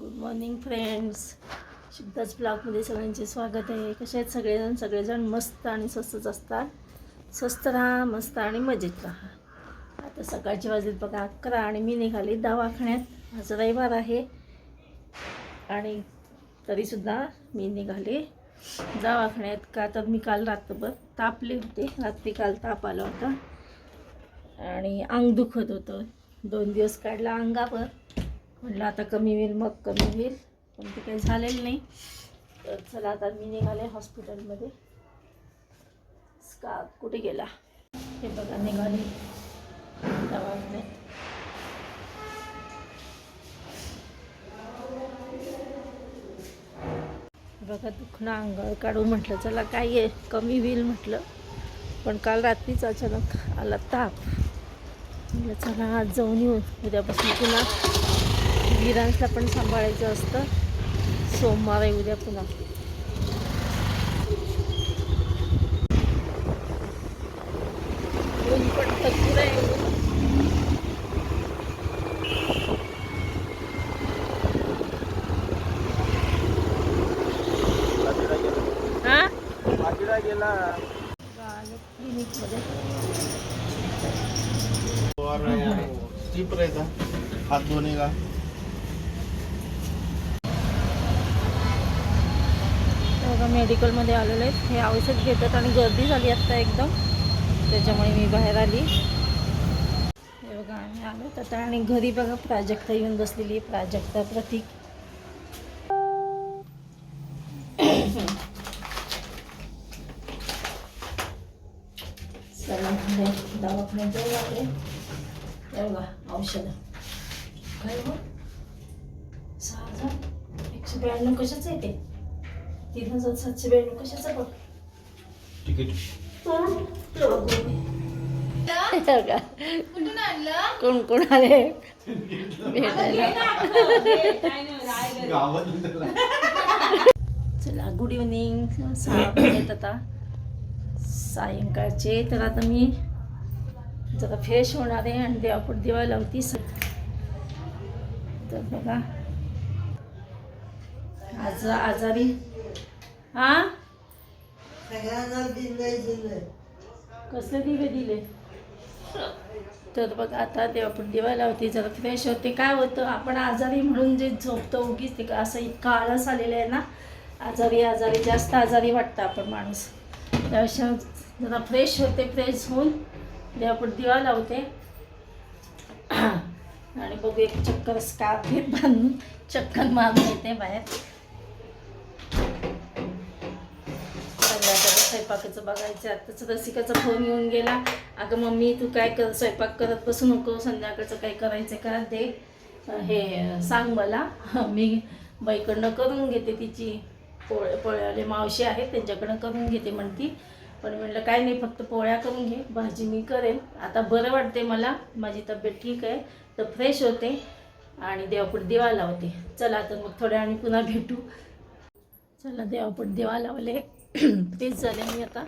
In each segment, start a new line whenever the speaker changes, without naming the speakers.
Good morning friends शुद्धाच ब्लॉगमध्ये सगळ्यांचे स्वागत आहे. कसे आहेत सगळेजण? सगळेजण मस्त आणि स्वस्तच असतात. स्वस्त राहा मस्त आणि मजेत राहा. आता सकाळची वाजेत बघा अकरा आणि मी निघाली दवाखान्यात. आज रविवार आहे. आणि तरीसुद्धा मी निघाले दवाखान्यात. का तर मी काल रात्रभर तापले होते. रात्री काल ताप आला होता. आणि अंग दुखत होतं. दोन दिवस काढला अंगावर. म्हटलं आता कमी होईल मग कमी होईल. पण ते काही झालेलं नाही. तर चला आता मी निघाले हॉस्पिटलमध्ये. स्का कुठे गेला? हे बघा निघाले. दवाखान्यात बघा दुखणं अंगावर काढू म्हटलं. चला काय आहे? कमी होईल म्हटलं. पण काल रात्रीच अचानक आला ताप. म्हटलं चला आज जाऊन येऊन उद्यापासून पुन्हा विरांसला पण सांभाळायचं असतं. सोमवार आहे उद्या पुन्हा. ऊन आहे. हा? क्लिनिकमध्ये
हाथ धोने का?
मेडिकलमध्ये आलेले आहेत हे औषध घेतात आणि गर्दी झाली आत्ता एकदम. त्याच्यामुळे मी बाहेर आली. हे बघा आम्ही आलो. आता आणि घरी बघा प्राजक्ता येऊन बसलेली आहे. प्राजक्ता प्रतीक. दवाखान्यात जाऊ आपले हे बघा औषधं. काय मग सहा हजार? एकशे ब्याण्णव कशाचं आहे ते? तीन हजार सातशे ब्याण्णव कशाचं बघ.
तिकीट.
कुठून आणलं?
कोण कोण आले भेटायला. चला गुड इव्हनिंग सहा वाजलेत आता. सायंकाळचे. तर आता मी जरा फ्रेश होणार आहे आणि देवापुढे दिवा लावती. स तर बघा. आज आजारी. हा? कसले दिवे दिले? तर बघ आता दिवा लावते जरा फ्रेश होते. काय होतं आपण आजारी म्हणून जे झोपतो उगीच ते असं इतका आळस आलेला आहे ना आजारी आजारी जास्त आजारी वाटतं आपण माणूस. त्यापेक्षा जरा फ्रेश होते फ्रेश होऊन देवापुढे दिवा लावते आणि बघू एक चक्कर स्कार्फ हे बांधून चक्कर मारून येते बाहेर संध्याकाळी स्वयंपाकाचं बघायचं आताच रसिकाचा फोन येऊन गेला. अगं मम्मी तू काय कर स्वयंपाक करत बसू नको संध्याकाळचं काय करायचं का? दे हे सांग मला. मी बाईकडनं करून घेते तिची. पोळ्या पोळ्याले मावशी आहे त्यांच्याकडनं करून घेते म्हणती. पण म्हटलं काय नाही फक्त पोळ्या करून घे भाजी मी करेन. आता बरं वाटते मला माझी तब्येत ठीक आहे तर फ्रेश होते आणि देवापुढे दिवा लावते. चला तर मग थोड्या आणि पुन्हा भेटू. चला देवापुढे दिवा लावले. तेच झाले मी आता.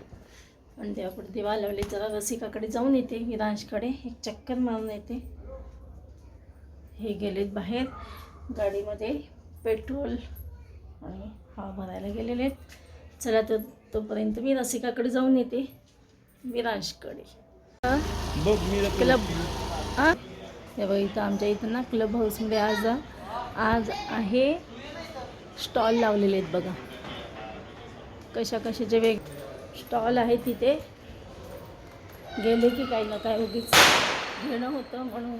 आणि देवापुढे दिवा लावले जरा रसिकाकडे जाऊन येते विरांशकडे एक चक्कर मारून येते. हे गेलेत बाहेर. गाडीमध्ये पेट्रोल आणि हवा भरायला गेलेले आहेत. चला तर तोपर्यंत मी रसिकाकडे जाऊन येते. विरांशकडे क्लब. हां? हे बघ इथं आमच्या इथं ना क्लब हाऊसमध्ये आज आज आहे स्टॉल लावलेले आहेत बघा. कशा कशाचे वेग स्टॉल आहे तिथे. गेले की काही ना काय उगीच घेणं होतं म्हणून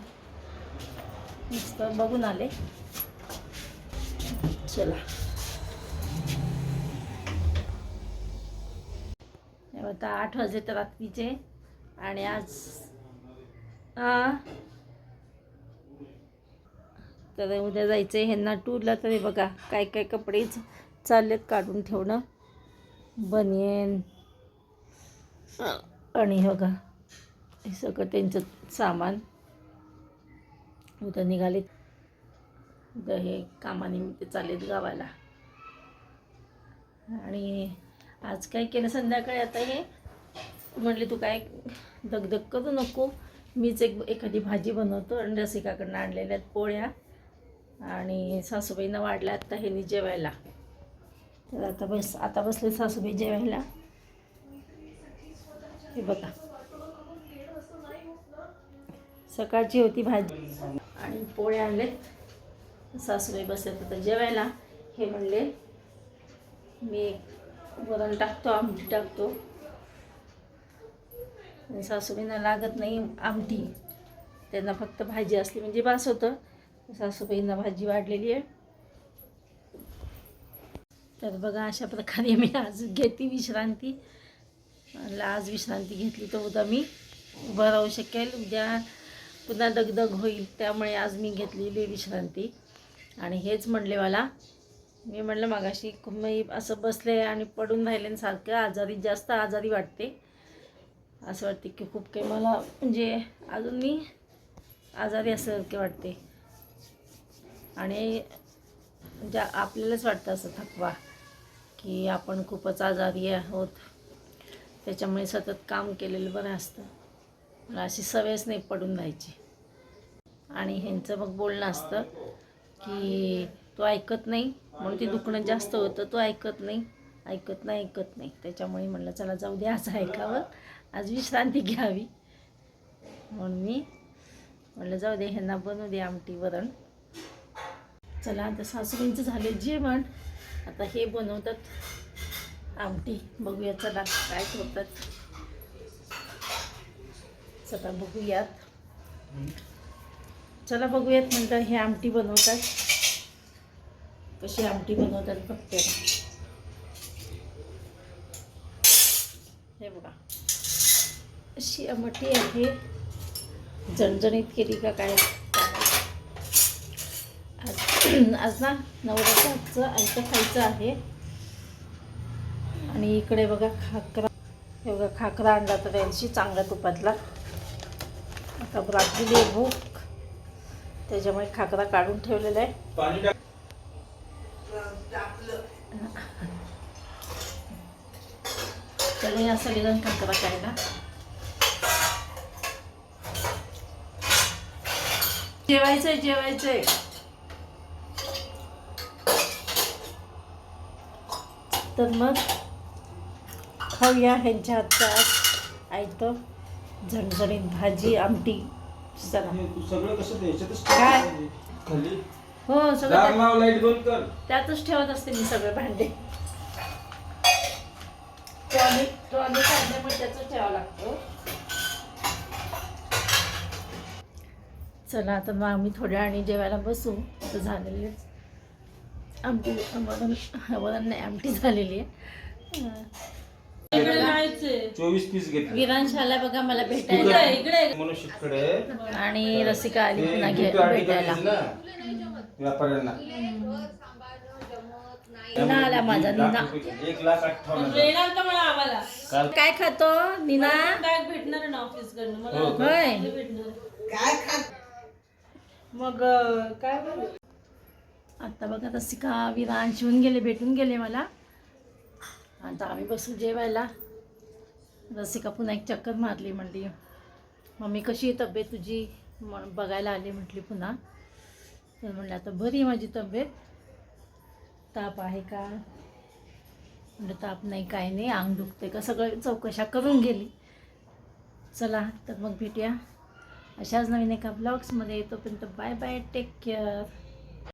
नुसतं बघून आले. चला. आता आठ वाजे तर रात्रीचे आणि आज आ तर उद्या जायचं आहे ह्यांना टूरला तरी बघा काय काय कपडेच चाललेत काढून ठेवणं. बनियन. आणि हे बघा हे सगळं त्यांचं सामान. उद्या निघाले. उद्या हे कामानिमित्त चाललेत गावाला. आणि आज काय केलं संध्याकाळी? आता हे म्हटले तू काय दगदग करू नको. मीच एक एखादी भाजी बनवतो. आणि रसिकाकडनं आणलेल्या आहेत पोळ्या. आणि सासूबाईंना वाढला आत्ता ह्यांनी जेवायला. तर आता बस आता बसले सासूबाई जेवायला. हे बघा. सकाळची होती भाजी. आणि पोळे आणलेत सासूबाई बसले आता जेवायला. हे म्हणले मी वरण टाकतो आमटी टाकतो. आणि सासूबाईंना लागत नाही आमटी. त्यांना फक्त भाजी असली म्हणजे बास होतं. सासूबाईंना भाजी वाढलेली आहे. तर बघा अशा प्रकारे मी आज घेते विश्रांती. आज विश्रांती घेतली तर उद्या मी उभं राहू शकेल. उद्या पुन्हा दगदग होईल त्यामुळे आज मी घेतलेली विश्रांती. आणि हेच म्हणले मला. मी म्हणलं मागाशी मी असं बसले आणि पडून राहिले आणि सारखं आजारी जास्त आजारी वाटते. असं वाटते की खूप काही मला म्हणजे अजून मी आजारी असल्यासारखे वाटते. आणि म्हणजे आपल्यालाच वाटतं असं थकवा की आपण खूपच आजारी आहोत. त्याच्यामुळे सतत काम केलेलं बरं असतं. मला अशी सवयच नाही पडून राहायची. आणि ह्यांचं मग बोलणं असतं की तो ऐकत नाही म्हणून ते दुखणं जास्त होतं तो ऐकत नाही ऐकत नाही ऐकत नाही. त्याच्यामुळे म्हणलं चला जाऊ दे आज ऐकावं. आज विश्रांती घ्यावी. म्हणून मी म्हणलं जाऊ दे ह्यांना बनवू दे आमटी वरण. चला आता सासूबाईंचं झाले जेवण. आता हे बनवतात. आमटी. बघूया चला काय करतात. चला बघूयात. चला बघूयात म्हणतात हे आमटी बनवतात. कशी आमटी बनवतात बघते. हे बघा. अशी आमटी आहे. जणजणीत केली का काय? आज ना आजचं आयतं खायचं आहे. आणि इकडे बघा खाकरा हे बघा खाकरा आणला तर यांची चांगल्या तुपातला. आता रात्रीली आहे भूक. त्याच्यामुळे खाकरा काढून ठेवलेला आहे. तर या सगळेजण खाकरा खायला. जेवायचंय जेवायचंय. तर मग खाऊया ह्यांच्या हातचा आयतं झणझणीत भाजी आमटी. चला.
तू सगळं कसं द्यायच्यातच
काय?
खाली?
हो सगळं
लाव लाइट बंद कर.
त्या- त्यातच ठेवत असते मी सगळे भांडे. ट्रॉली ट्रॉली काढल्यामुळे त्याच ठेवावं लागतं. चला आता मग आम्ही थोड्या आणि जेवायला बसू. आता झालेलेच. आमटी वरण वरण नाही आमटी झालेली आहे.
चोवीस पीस घेतले.
विरांश आला बघा मला भेटायला.
मनुष्यकडे.
आणि रसिका आली पुन्हा घे भेटायला.
व्यापाऱ्यांना.
निना आला माझा निना.
एक लाख अठ्ठावन्न
काय खातो निना?
बॅग भेटणार ना ऑफिस कडनं.
मग काय आत्ता आता बघा का विरान शिवून गेले भेटून गेले मला. आता आम्ही बसू जेवायला. रसिका पुन्हा एक चक्कर मारली म्हणली मम्मी कशी आहे तब्येत तुझी? म्हणून बघायला आली म्हटली पुन्हा. तर म्हणलं आता बरी माझी तब्येत. ताप आहे का? म्हणलं ताप नाही काय नाही अंग दुखते का? सगळं चौकशा करून गेली. चला तर मग भेटूया. अशाच नवीन एका ब्लॉग्समध्ये येतोपर्यंत बाय बाय टेक केअर